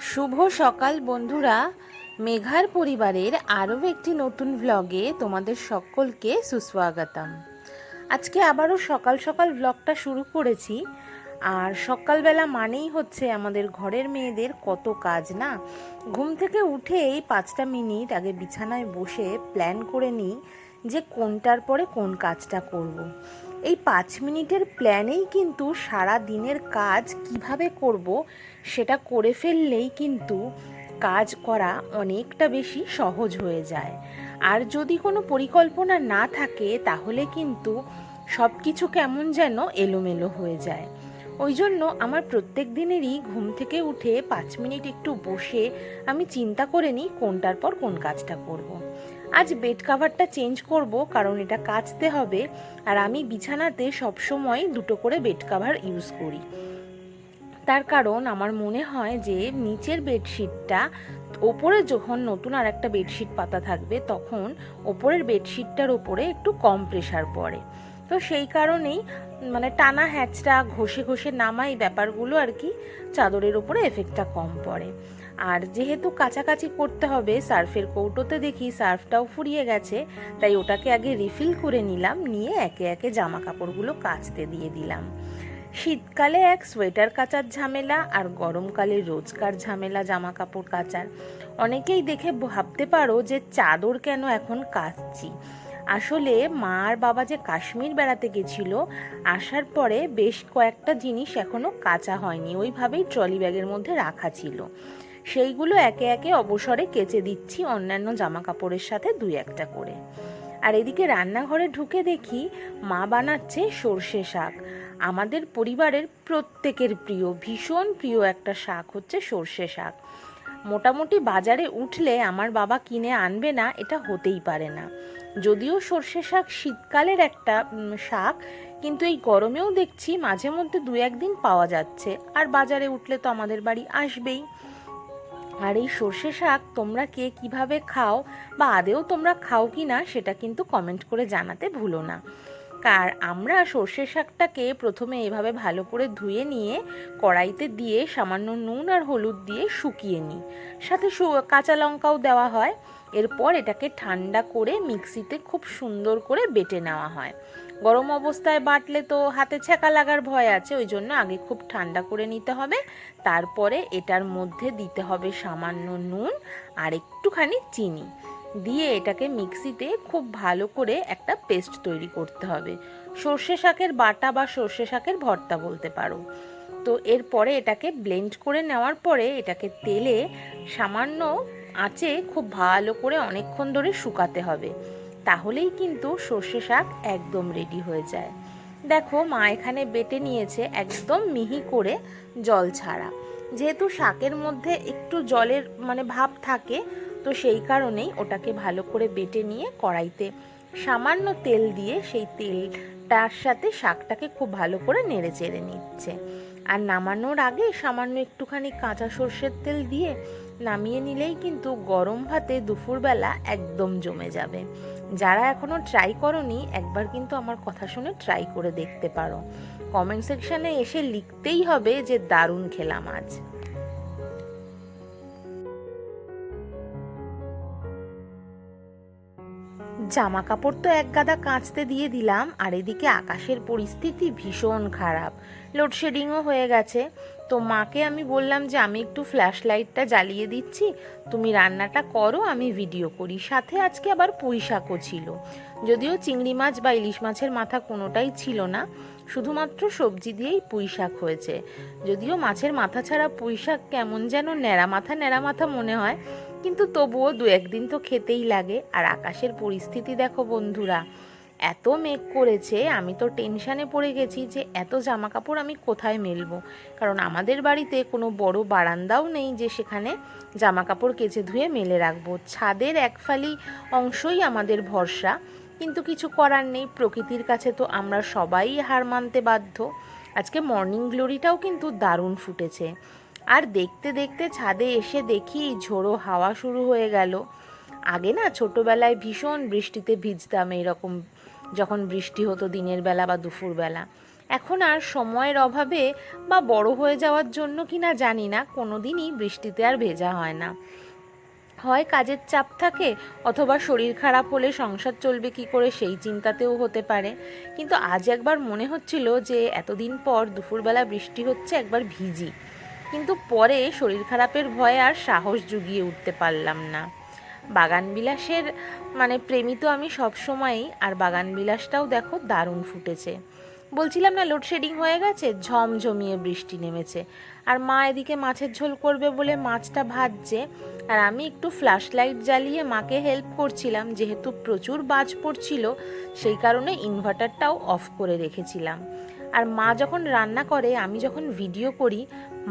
শুভ সকাল বন্ধুরা। মেঘার পরিবারের আরও একটি নতুন ভ্লগে তোমাদের সকলকে সুস্বাগতম। আজকে আবারও সকাল সকাল ভ্লগটা শুরু করেছি। আর সকালবেলা মানেই হচ্ছে আমাদের ঘরের মেয়েদের কত কাজ, না? ঘুম থেকে উঠে এই পাঁচটা মিনিট আগে বিছানায় বসে প্ল্যান করে নিই যে কোনটার পরে কোন কাজটা করব। এই পাঁচ মিনিটের প্ল্যানেই কিন্তু সারা দিনের কাজ কীভাবে করব সেটা করে ফেললেই কিন্তু কাজ করা অনেকটা বেশি সহজ হয়ে যায়। আর যদি কোনো পরিকল্পনা না থাকে, তাহলে কিন্তু সব কিছু কেমন যেন এলোমেলো হয়ে যায়। ওই জন্য আমার প্রত্যেক দিনেরই ঘুম থেকে উঠে পাঁচ মিনিট একটু বসে আমি চিন্তা করে নিই কোনটার পর কোন কাজটা করব। আজ বেড কাভারটা চেঞ্জ করব কারণ এটা কাচতে হবে। আর আমি বিছানাতে সবসময় দুটো করে বেড কাভার ইউজ করি। তার কারণ আমার মনে হয় যে নিচের বেডশিটটা, ওপরে যখন নতুন আর একটা বেডশিট পাতা থাকবে, তখন ওপরের বেডশিটটার ওপরে একটু কম প্রেশার পড়ে। তো সেই কারণেই মানে টানা হ্যাচটা ঘষে ঘষে নামা এই ব্যাপারগুলো আর কি চাদরের ওপরে এফেক্টটা কম পড়ে। আর যেহেতু কাছাকাছি করতে হবে সার্ফের কৌটোতে দেখি সার্ফটাও ফুরিয়ে গেছে, তাই ওটাকে আগে রিফিল করে নিলাম, নিয়ে একে একে জামা কাপড়গুলো কাচতে দিয়ে দিলাম। শীতকালে এক সোয়েটার কাচার ঝামেলা আর গরমকালে রোজকার ঝামেলা জামা কাপড় কাচার। অনেকেই দেখে ভাবতে পারো যে চাদর কেন এখন কাচছি। আসলে মা আর বাবা যে কাশ্মীর বেড়াতে গেছিল, আসার পরে বেশ কয়েকটা জিনিস এখনও কাঁচা হয়নি, ওইভাবেই ট্রলি ব্যাগের মধ্যে রাখা ছিল। সেইগুলো একে একে অবসরে কেচে দিচ্ছি অন্যান্য জামা কাপড়ের সাথে দুই একটা করে। আর এদিকে রান্নাঘরে ঢুকে দেখি মা বানাচ্ছে সর্ষে শাক। আমাদের পরিবারের প্রত্যেকের প্রিয়, ভীষণ প্রিয় একটা শাক হচ্ছে সর্ষে শাক। মোটামুটি বাজারে উঠলে আমার বাবা কিনে আনবে না, এটা হতেই পারে না। যদিও সর্ষে শাক শীতকালের একটা শাক, কিন্তু এই গরমেও দেখছি মাঝে মধ্যে দু একদিন পাওয়া যাচ্ছে, আর বাজারে উঠলে তো আমাদের বাড়ি আসবেই। আর এই সর্ষে শাক তোমরা কে কীভাবে খাও বা আদেও তোমরা খাও কি না সেটা কিন্তু কমেন্ট করে জানাতে ভুলো না। কার আমরা সর্ষে শাকটাকে প্রথমে এভাবে ভালো করে ধুয়ে নিয়ে কড়াইতে দিয়ে সামান্য নুন আর হলুদ দিয়ে শুকিয়ে নিই। সাথে কাঁচা লঙ্কাও দেওয়া হয়। এরপর এটাকে ঠান্ডা করে মিক্সিতে খুব সুন্দর করে বেটে নেওয়া হয়। গরম অবস্থায় বাটলে তো হাতে ছ্যাঁকা লাগার ভয় আছে, ওই জন্য আগে খুব ঠান্ডা করে নিতে হবে। তারপরে এটার মধ্যে দিতে হবে সামান্য নুন আর একটুখানি চিনি। দিয়ে এটাকে মিক্সিতে খুব ভালো করে একটা পেস্ট তৈরি করতে হবে। সর্ষে শাকের বাটা বা সর্ষে শাকের ভর্তা বলতে পারো। তো এরপরে এটাকে ব্লেন্ড করে নেওয়ার পরে এটাকে তেলে সামান্য আঁচে খুব ভালো করে অনেকক্ষণ ধরে শুকাতে হবে। তাহলেই কিন্তু সর্ষে শাক একদম রেডি হয়ে যায়। দেখো মা এখানে বেটে নিয়েছে একদম মিহি করে জল ছাড়া। যেহেতু শাকের মধ্যে একটু জলের মানে ভাব থাকে তো সেই কারণেই ওটাকে ভালো করে বেটে নিয়ে কড়াইতে সামান্য তেল দিয়ে সেই তেলটার সাথে শাকটাকে খুব ভালো করে নেড়ে চেড়ে নিচ্ছে। আর নামানোর আগে সামান্য একটুখানি কাঁচা সর্ষের তেল দিয়ে নামিয়ে নিলেই কিন্তু গরম ভাতে দুপুরবেলা একদম জমে যাবে। যারা এখনও ট্রাই করনি, একবার কিন্তু আমার কথা শুনে ট্রাই করে দেখতে পারো। কমেন্ট সেকশানে এসে লিখতেই হবে যে দারুণ খেলাম আজ। জামা কাপড় তো এক গাদা কাঁচতে দিয়ে দিলাম, আর এদিকে আকাশের পরিস্থিতি ভীষণ খারাপ। লোডশেডিংও হয়ে গেছে। তো মাকে আমি বললাম যে, আমি একটু ফ্ল্যাশ লাইটটা জ্বালিয়ে দিচ্ছি। তুমি রান্নাটা করো, আমি ভিডিও করি। সাথে আজকে আবার পুঁই শাকও ছিল। যদিও চিংড়ি মাছ বা ইলিশ মাছের মাথা কোনোটাই ছিল না, শুধুমাত্র সবজি দিয়েই পুঁই শাক হয়েছে। যদিও মাছের মাথা ছাড়া পুঁই শাক কেমন যেন ন্যাড়া মাথা ন্যাড়া মাথা মনে হয় কিন্তু তবুও দু একদিন তো খেতেই লাগে। আর আকাশের পরিস্থিতি দেখো বন্ধুরা, এত মেঘ করেছে, আমি তো টেনশানে পড়ে গেছি যে এত জামা কাপড় আমি কোথায় মেলবো। কারণ আমাদের বাড়িতে কোনো বড় বারান্দাও নেই যে সেখানে জামা কাপড় কেচে ধুয়ে মেলে রাখব। ছাদের এক ফালি অংশই আমাদের ভরসা, কিন্তু কিছু করার নেই। প্রকৃতির কাছে তো আমরা সবাই হার মানতে বাধ্য। আজকে মর্নিং গ্লোরিটাও কিন্তু দারুণ ফুটেছে। আর দেখতে দেখতে ছাদে এসে দেখি ঝোড়ো হাওয়া শুরু হয়ে গেল। আগে না ছোটোবেলায় ভীষণ বৃষ্টিতে ভিজতাম এইরকম যখন বৃষ্টি হতো দিনের বেলা বা দুপুরবেলা এখন আর সময়ের অভাবে বা বড় হয়ে যাওয়ার জন্য কি না জানি না কোনো দিনই বৃষ্টিতে আর ভেজা হয় না। হয় কাজের চাপ থাকে অথবা শরীর খারাপ হলে সংসার চলবে কি করে সেই চিন্তাতেও হতে পারে। কিন্তু আজ একবার মনে হচ্ছিল যে এতদিন পর দুপুরবেলা বৃষ্টি হচ্ছে, একবার ভিজি। কিন্তু পরে শরীর খারাপের ভয়ে আর সাহস জুগিয়ে উঠতে পারলাম না। বাগান বিলাসের মানে প্রেমী তো আমি সবসময়ই আর বাগান বিলাসটাও দেখো দারুণ ফুটেছে। বলছিলাম না লোডশেডিং হয়ে গেছে ঝমঝমিয়ে বৃষ্টি নেমেছে। আর মা এদিকে মাছের ঝোল করবে বলে মাছটা ভাজছে, আর আমি একটু ফ্ল্যাশ লাইট জ্বালিয়ে মাকে হেল্প করছিলাম, যেহেতু প্রচুর বাজ পড়ছিল, সেই কারণে ইনভার্টারটাও অফ করে রেখেছিলাম। আর মা যখন রান্না করে, আমি যখন ভিডিও করি,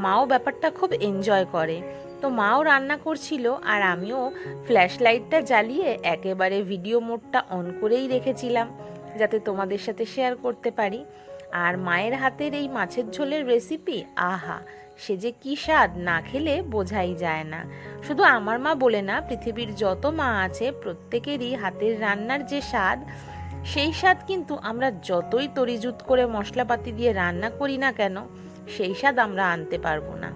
মাও ব্যাপারটা খুব এনজয় করে। তো মাও রান্না করছিল আর আমিও ফ্ল্যাশ লাইটটা জ্বালিয়ে একেবারে ভিডিও মোডটা অন করেই রেখেছিলাম, যাতে তোমাদের সাথে শেয়ার করতে পারি। আর মায়ের হাতের এই মাছের ঝোলের রেসিপি আহা, সে যে কী স্বাদ, না খেলে বোঝাই যায় না। শুধু আমার মা বলে না, পৃথিবীর যত মা আছে, প্রত্যেকেরই হাতের রান্নার যে স্বাদ সেই স্বাদ কিন্তু আমরা যতই তরিজুত করে মশলাপাতি দিয়ে রান্না করি না কেন, সেই স্বাদ আমরা আনতে পারব না।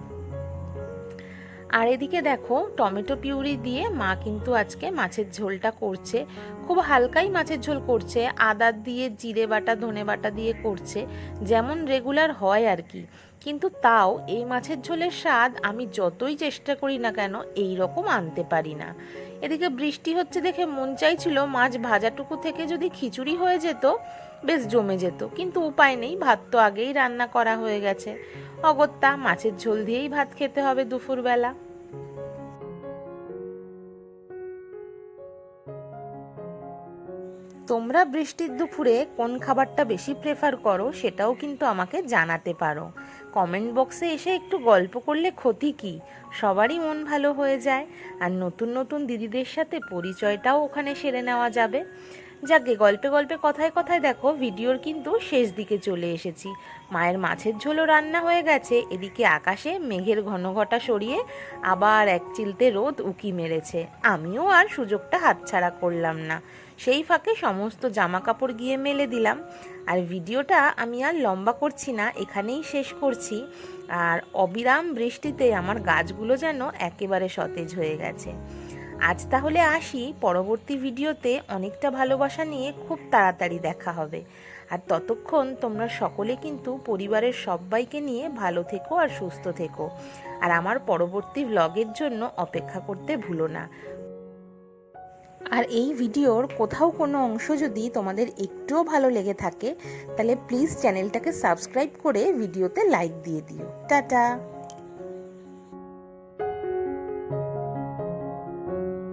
আর এদিকে দেখো, টমেটো পিউরি দিয়ে মা কিন্তু আজকে মাছের ঝোলটা করছে। খুব হালকাই মাছের ঝোল করছে, আদা দিয়ে, জিরে বাটা, ধনে বাটা দিয়ে করছে, যেমন রেগুলার হয় আর কি। কিন্তু তাও এই মাছের ঝোলের স্বাদ আমি যতই চেষ্টা করি না কেন এই রকম আনতে পারি না। এদিকে বৃষ্টি হচ্ছে দেখে মন চাইছিল মাছ ভাজাটুকু থেকে যদি খিচুড়ি হয়ে যেত, বেশ জমে যেত। কিন্তু উপায় নেই, ভাত তো আগেই রান্না করা হয়ে গেছে। অগত্যা মাছের ঝোল দিয়েই ভাত খেতে হবে দুপুরবেলা। তোমরা বৃষ্টির দুপুরে কোন খাবারটা বেশি প্রেফার করো সেটাও কিন্তু আমাকে জানাতে পারো। কমেন্ট বক্সে এসে একটু গল্প করলে ক্ষতি কি? সবারই মন ভালো হয়ে যায়। আর নতুন নতুন দিদিদের সাথে পরিচয়টাও ওখানে সেরে নেওয়া যাবে। যাকে গল্পে গল্পে কথায় কথায় দেখো, ভিডিওর কিন্তু শেষ দিকে চলে এসেছি। মায়ের মাছের ঝোলও রান্না হয়ে গেছে। এদিকে আকাশে মেঘের ঘন ঘটা সরিয়ে আবার এক চিলতে রোদ উকি মেরেছে। আমিও আর সুযোগটা হাতছাড়া করলাম না। সেই ফাঁকে সমস্ত জামা কাপড় গিয়ে মেলে দিলাম। আর ভিডিওটা আমি আর লম্বা করছি না, এখানেই শেষ করছি। আর অবিরাম বৃষ্টিতে আমার গাছগুলো যেন একেবারে সতেজ হয়ে গেছে। আজ তাহলে আসি, পরবর্তী ভিডিওতে অনেকটা ভালোবাসা নিয়ে খুব তাড়াতাড়ি দেখা হবে। আর ততক্ষণ তোমরা সকলে কিন্তু পরিবারের সবাইকে নিয়ে ভালো থেকো আর সুস্থ থেকো। আর আমার পরবর্তী ভ্লগের জন্য অপেক্ষা করতে ভুলো না। আর এই ভিডিওর কোথাও কোনো অংশ যদি তোমাদের একটুও ভালো লেগে থাকে, তাহলে প্লিজ চ্যানেলটাকে সাবস্ক্রাইব করে ভিডিওতে লাইক দিয়ে দিও। টাটা!